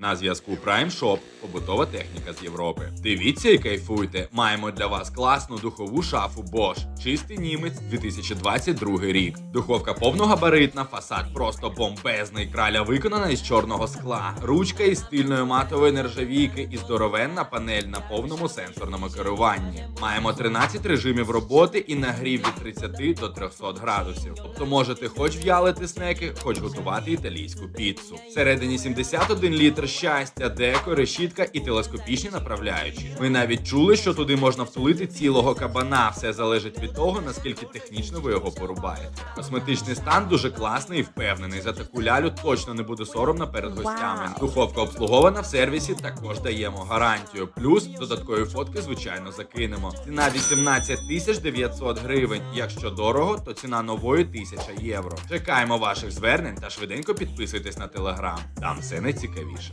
На зв'язку Prime Shop – побутова техніка з Європи. Дивіться і кайфуйте. Маємо для вас класну духову шафу Bosch. Чистий німець 2022 рік. Духовка повногабаритна, фасад просто бомбезний. Краля виконана із чорного скла. Ручка із стильної матової нержавійки і здоровенна панель на повному сенсорному керуванні. Маємо 13 режимів роботи і нагрів від 30 до 300 градусів. Тобто можете хоч в'ялити снеки, хоч готувати італійську піцу. Всередині 71 літр щастя, деко, решітка і телескопічні направляючі. Ми навіть чули, що туди можна втулити цілого кабана. Все залежить від того, наскільки технічно ви його порубаєте. Косметичний стан дуже класний і впевнений. За таку лялю точно не буде соромно перед гостями. Вау. Духовка обслугована в сервісі, також даємо гарантію. Плюс додаткові фотки, звичайно, закинемо. Ціна 18 тисяч 900 гривень. Якщо дорого, то ціна нової 1000 євро. Чекаємо ваших звернень та швиденько підписуйтесь на телеграм. Там все найцікавіше.